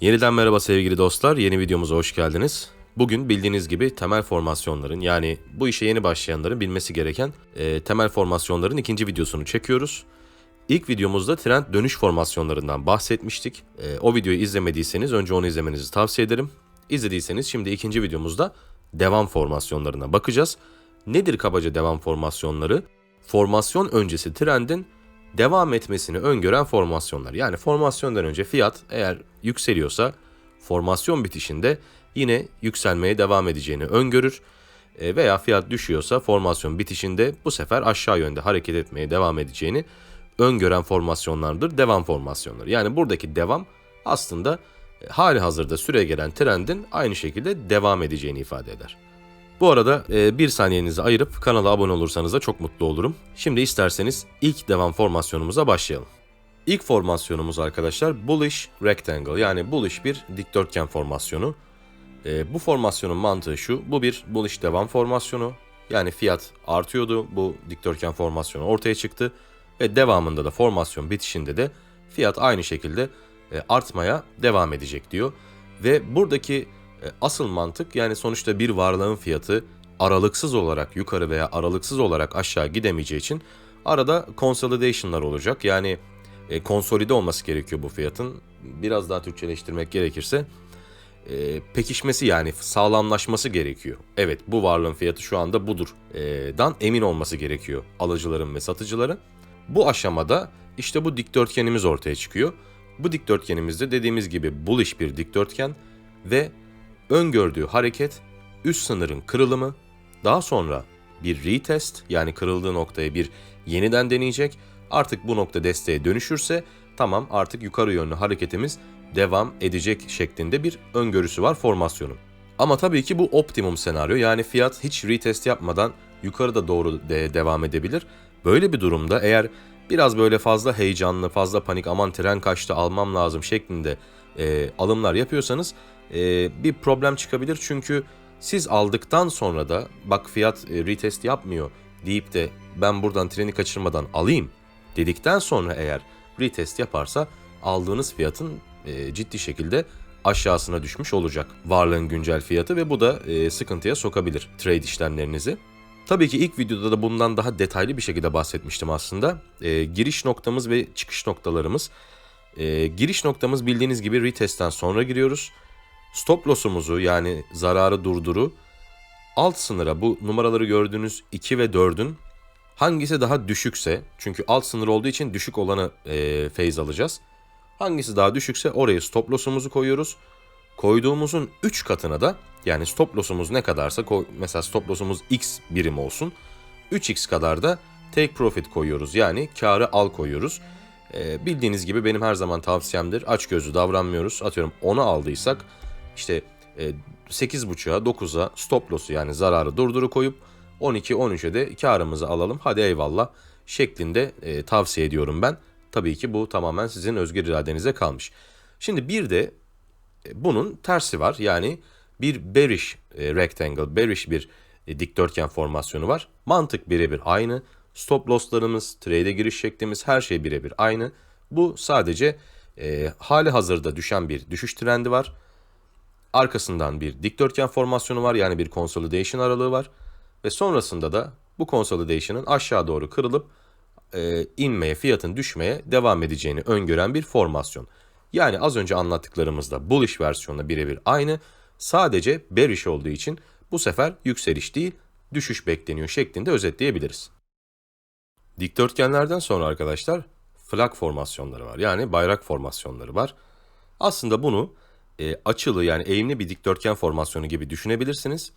Yeniden merhaba sevgili dostlar, yeni videomuza hoş geldiniz. Bugün bildiğiniz gibi temel formasyonların yani bu işe yeni başlayanların bilmesi gereken e, temel formasyonların ikinci videosunu çekiyoruz. İlk videomuzda trend dönüş formasyonlarından bahsetmiştik. E, o videoyu izlemediyseniz önce onu izlemenizi tavsiye ederim. İzlediyseniz şimdi ikinci videomuzda devam formasyonlarına bakacağız. Nedir kabaca devam formasyonları? Formasyon öncesi trendin devam etmesini öngören formasyonlar. Yani formasyondan önce fiyat eğer yükseliyorsa formasyon bitişinde yine yükselmeye devam edeceğini öngörür. E, Veya fiyat düşüyorsa formasyon bitişinde bu sefer aşağı yönde hareket etmeye devam edeceğini öngören formasyonlardır devam formasyonları. Yani buradaki devam aslında e, hali hazırda süre gelen trendin aynı şekilde devam edeceğini ifade eder. Bu arada e, bir saniyenizi ayırıp kanala abone olursanız da çok mutlu olurum. Şimdi isterseniz ilk devam formasyonumuza başlayalım. İlk formasyonumuz arkadaşlar bullish rectangle yani bullish bir dikdörtgen formasyonu. E, bu formasyonun mantığı şu, bu bir bullish devam formasyonu. Yani fiyat artıyordu, bu dikdörtgen formasyonu ortaya çıktı ve devamında da formasyon bitişinde de fiyat aynı şekilde e, artmaya devam edecek diyor. Ve buradaki asıl mantık yani sonuçta bir varlığın fiyatı aralıksız olarak yukarı veya aralıksız olarak aşağı gidemeyeceği için arada consolidation'lar olacak. Yani e, konsolide olması gerekiyor bu fiyatın. Biraz daha Türkçeleştirmek gerekirse e, pekişmesi yani sağlamlaşması gerekiyor. Evet bu varlığın fiyatı şu anda budur e, dan emin olması gerekiyor alıcıların ve satıcıların. Bu aşamada işte bu dikdörtgenimiz ortaya çıkıyor. Bu dikdörtgenimizde dediğimiz gibi bullish bir dikdörtgen ve öngördüğü hareket üst sınırın kırılımı, daha sonra bir retest yani kırıldığı noktayı bir yeniden deneyecek. Artık bu nokta desteğe dönüşürse tamam artık yukarı yönlü hareketimiz devam edecek şeklinde bir öngörüsü var formasyonun. Ama tabii ki bu optimum senaryo yani fiyat hiç retest yapmadan yukarıda doğru de devam edebilir. Böyle bir durumda eğer biraz böyle fazla heyecanlı, fazla panik aman tren kaçtı almam lazım şeklinde e, alımlar yapıyorsanız e, bir problem çıkabilir. Çünkü siz aldıktan sonra da bak fiyat e, retest yapmıyor deyip de ben buradan treni kaçırmadan alayım dedikten sonra eğer retest yaparsa aldığınız fiyatın e, ciddi şekilde aşağısına düşmüş olacak varlığın güncel fiyatı ve bu da e, sıkıntıya sokabilir trade işlemlerinizi. Tabii ki ilk videoda da bundan daha detaylı bir şekilde bahsetmiştim aslında. E, giriş noktamız ve çıkış noktalarımız. E, giriş noktamız bildiğiniz gibi retest'ten sonra giriyoruz. Stop loss'umuzu yani zararı durduru alt sınıra bu numaraları gördüğünüz 2 ve 4'ün hangisi daha düşükse çünkü alt sınır olduğu için düşük olanı e, phase alacağız. Hangisi daha düşükse oraya stop loss'umuzu koyuyoruz. Koyduğumuzun 3 katına da yani stop loss'umuz ne kadarsa mesela stop loss'umuz x birim olsun. 3x kadar da take profit koyuyoruz yani karı al koyuyoruz. Ee, bildiğiniz gibi benim her zaman tavsiyemdir açgözlü davranmıyoruz. Atıyorum 10'u aldıysak işte e, 8.5'a 9'a stop loss'u yani zararı durduru koyup 12-13'e de karımızı alalım hadi eyvallah şeklinde e, tavsiye ediyorum ben. Tabii ki bu tamamen sizin özgür iradenize kalmış. Şimdi bir de e, bunun tersi var. Yani bir bearish e, rectangle, bearish bir e, dikdörtgen formasyonu var. Mantık birebir aynı. Stop loss'larımız, trade'e giriş şeklimiz her şey birebir aynı. Bu sadece e, hali hazırda düşen bir düşüş trendi var. Arkasından bir dikdörtgen formasyonu var yani bir consolidation aralığı var. Ve sonrasında da bu consolidation'ın aşağı doğru kırılıp e, inmeye, fiyatın düşmeye devam edeceğini öngören bir formasyon. Yani az önce anlattıklarımızda bullish versiyonla birebir aynı. Sadece bearish olduğu için bu sefer yükseliş değil, düşüş bekleniyor şeklinde özetleyebiliriz. Dikdörtgenlerden sonra arkadaşlar flag formasyonları var. Yani bayrak formasyonları var. Aslında bunu e, açılı yani eğimli bir dikdörtgen formasyonu gibi düşünebilirsiniz.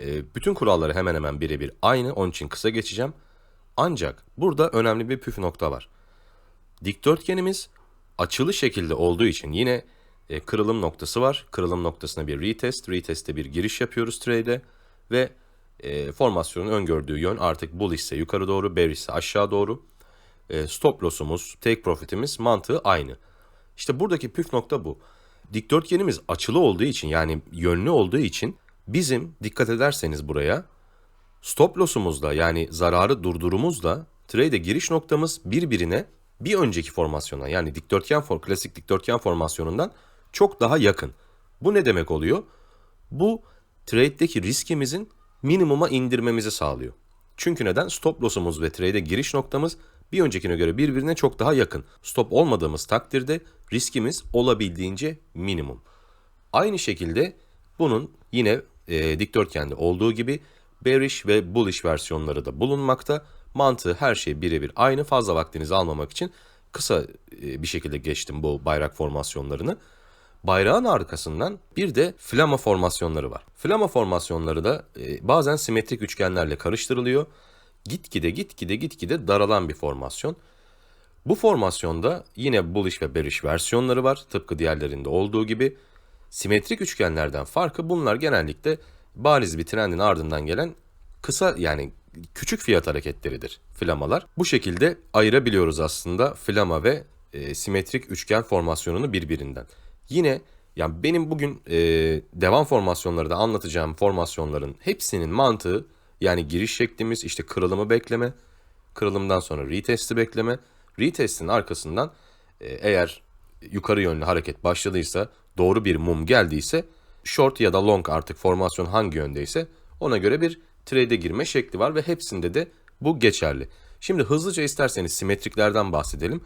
E, bütün kuralları hemen hemen birebir aynı. Onun için kısa geçeceğim. Ancak burada önemli bir püf nokta var. Dikdörtgenimiz açılı şekilde olduğu için yine e, kırılım noktası var. Kırılım noktasına bir retest, retest'te bir giriş yapıyoruz trade'e ve e, formasyonun öngördüğü yön artık bull ise yukarı doğru, bear ise aşağı doğru. E, stop loss'umuz, take profit'imiz mantığı aynı. İşte buradaki püf nokta bu. Dikdörtgenimiz açılı olduğu için yani yönlü olduğu için bizim dikkat ederseniz buraya stop loss'umuzla yani zararı durdurumuzla trade'e giriş noktamız birbirine bir önceki formasyona yani dikdörtgen for klasik dikdörtgen formasyonundan çok daha yakın. Bu ne demek oluyor? Bu trade'deki riskimizin minimuma indirmemizi sağlıyor. Çünkü neden? Stop loss'umuz ve trade'e giriş noktamız bir öncekine göre birbirine çok daha yakın. Stop olmadığımız takdirde riskimiz olabildiğince minimum. Aynı şekilde bunun yine e, dikdörtgende olduğu gibi bearish ve bullish versiyonları da bulunmakta. Mantığı her şey birebir aynı. Fazla vaktinizi almamak için kısa e, bir şekilde geçtim bu bayrak formasyonlarını. Bayrağın arkasından bir de flama formasyonları var. Flama formasyonları da e, bazen simetrik üçgenlerle karıştırılıyor. Gitgide gitgide gitgide daralan bir formasyon. Bu formasyonda yine bullish ve bearish versiyonları var. Tıpkı diğerlerinde olduğu gibi. Simetrik üçgenlerden farkı bunlar genellikle bariz bir trendin ardından gelen kısa yani küçük fiyat hareketleridir flamalar. Bu şekilde ayırabiliyoruz aslında flama ve e, simetrik üçgen formasyonunu birbirinden. Yine yani benim bugün e, devam formasyonları da anlatacağım formasyonların hepsinin mantığı yani giriş şeklimiz işte kırılımı bekleme, kırılımdan sonra retest'i bekleme, retest'in arkasından e, eğer yukarı yönlü hareket başladıysa, doğru bir mum geldiyse short ya da long artık formasyon hangi yöndeyse ona göre bir trade'e girme şekli var ve hepsinde de bu geçerli. Şimdi hızlıca isterseniz simetriklerden bahsedelim.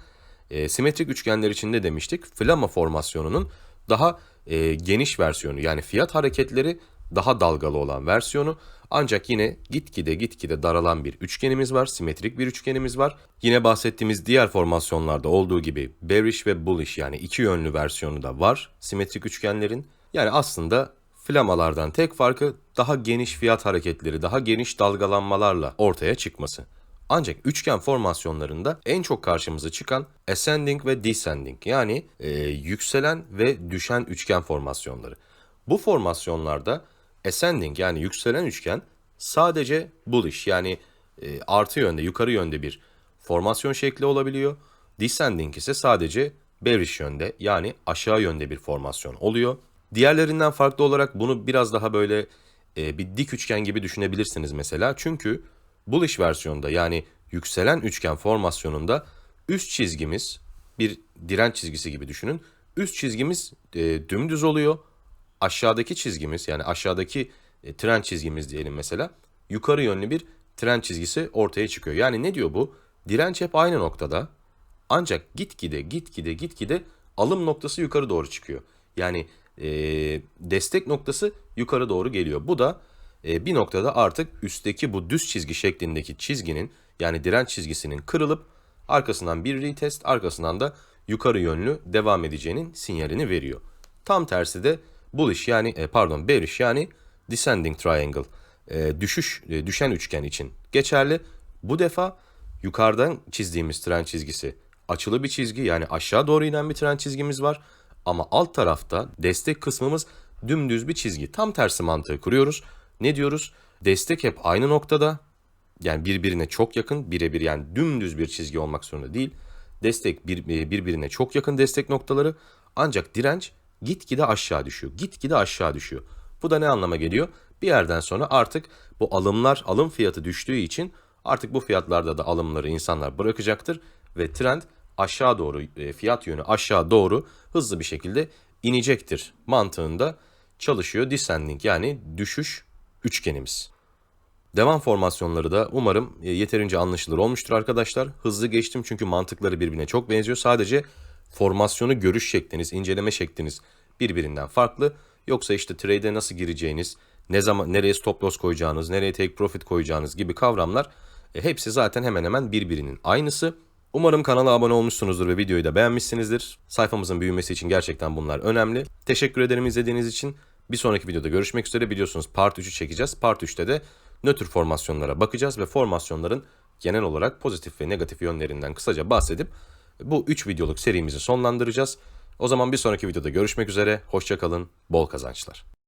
E, simetrik üçgenler için ne demiştik? Flama formasyonunun daha e, geniş versiyonu yani fiyat hareketleri daha dalgalı olan versiyonu. Ancak yine gitgide gitgide daralan bir üçgenimiz var, simetrik bir üçgenimiz var. Yine bahsettiğimiz diğer formasyonlarda olduğu gibi bearish ve bullish yani iki yönlü versiyonu da var simetrik üçgenlerin. Yani aslında flamalardan tek farkı daha geniş fiyat hareketleri, daha geniş dalgalanmalarla ortaya çıkması. Ancak üçgen formasyonlarında en çok karşımıza çıkan ascending ve descending yani e, yükselen ve düşen üçgen formasyonları. Bu formasyonlarda ascending yani yükselen üçgen sadece bullish yani e, artı yönde yukarı yönde bir formasyon şekli olabiliyor. Descending ise sadece bearish yönde yani aşağı yönde bir formasyon oluyor. Diğerlerinden farklı olarak bunu biraz daha böyle e, bir dik üçgen gibi düşünebilirsiniz mesela. Çünkü bullish versiyonda yani yükselen üçgen formasyonunda üst çizgimiz bir direnç çizgisi gibi düşünün. Üst çizgimiz e, dümdüz oluyor. Aşağıdaki çizgimiz yani aşağıdaki e, trend çizgimiz diyelim mesela yukarı yönlü bir trend çizgisi ortaya çıkıyor. Yani ne diyor bu? Direnç hep aynı noktada ancak gitgide gitgide gitgide alım noktası yukarı doğru çıkıyor. Yani e, destek noktası yukarı doğru geliyor. Bu da e, bir noktada artık üstteki bu düz çizgi şeklindeki çizginin yani direnç çizgisinin kırılıp arkasından bir retest arkasından da yukarı yönlü devam edeceğinin sinyalini veriyor. Tam tersi de bullish yani e, pardon bearish yani descending triangle e, düşüş e, düşen üçgen için geçerli. Bu defa yukarıdan çizdiğimiz trend çizgisi açılı bir çizgi yani aşağı doğru inen bir trend çizgimiz var. Ama alt tarafta destek kısmımız dümdüz bir çizgi. Tam tersi mantığı kuruyoruz. Ne diyoruz? Destek hep aynı noktada. Yani birbirine çok yakın, birebir yani dümdüz bir çizgi olmak zorunda değil. Destek bir, e, birbirine çok yakın destek noktaları. Ancak direnç gitgide aşağı düşüyor. Gitgide aşağı düşüyor. Bu da ne anlama geliyor? Bir yerden sonra artık bu alımlar, alım fiyatı düştüğü için artık bu fiyatlarda da alımları insanlar bırakacaktır ve trend aşağı doğru e, fiyat yönü aşağı doğru hızlı bir şekilde inecektir mantığında çalışıyor descending yani düşüş üçgenimiz. Devam formasyonları da umarım e, yeterince anlaşılır olmuştur arkadaşlar. Hızlı geçtim çünkü mantıkları birbirine çok benziyor. Sadece formasyonu görüş şekliniz, inceleme şekliniz birbirinden farklı. Yoksa işte trade'e nasıl gireceğiniz, ne zaman nereye stop loss koyacağınız, nereye take profit koyacağınız gibi kavramlar e, hepsi zaten hemen hemen birbirinin aynısı. Umarım kanala abone olmuşsunuzdur ve videoyu da beğenmişsinizdir. Sayfamızın büyümesi için gerçekten bunlar önemli. Teşekkür ederim izlediğiniz için. Bir sonraki videoda görüşmek üzere. Biliyorsunuz part 3'ü çekeceğiz. Part 3'te de nötr formasyonlara bakacağız ve formasyonların genel olarak pozitif ve negatif yönlerinden kısaca bahsedip bu 3 videoluk serimizi sonlandıracağız. O zaman bir sonraki videoda görüşmek üzere. Hoşçakalın, bol kazançlar.